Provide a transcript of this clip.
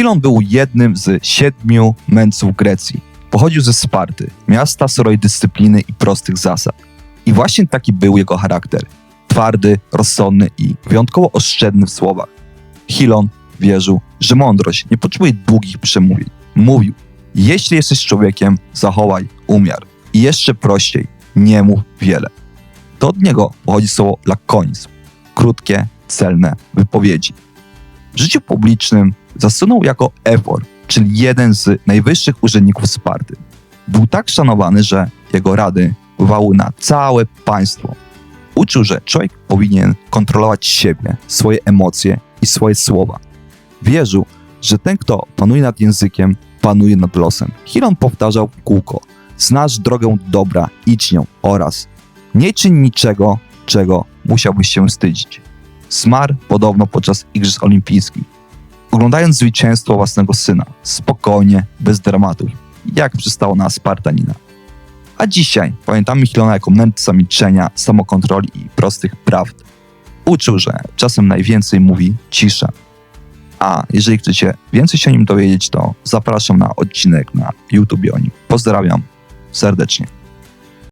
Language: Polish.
Chilon był jednym z siedmiu mędrców Grecji. Pochodził ze Sparty, miasta surowej dyscypliny i prostych zasad. I właśnie taki był jego charakter. Twardy, rozsądny i wyjątkowo oszczędny w słowach. Chilon wierzył, że mądrość nie potrzebuje długich przemówień. Mówił, jeśli jesteś człowiekiem, zachowaj umiar. I jeszcze prościej, nie mów wiele. To od niego pochodzi słowo lakonizm. Krótkie, celne wypowiedzi. W życiu publicznym zasunął jako efor, czyli jeden z najwyższych urzędników Sparty. Był tak szanowany, że jego rady wpływały na całe państwo. Uczył, że człowiek powinien kontrolować siebie, swoje emocje i swoje słowa. Wierzył, że ten, kto panuje nad językiem, panuje nad losem. Chiron powtarzał kółko: Znasz drogę do dobra, idź nią oraz nie czyń niczego, czego musiałbyś się wstydzić. Zmarł podobno podczas Igrzysk Olimpijskich. Oglądając zwycięstwo własnego syna, spokojnie, bez dramatów, jak przystało na Spartanina. A dzisiaj pamiętamy Chilona jako mędrca milczenia, samokontroli i prostych prawd. Uczył, że czasem najwięcej mówi cisza. A jeżeli chcecie więcej się o nim dowiedzieć, to zapraszam na odcinek na YouTube o nim. Pozdrawiam serdecznie.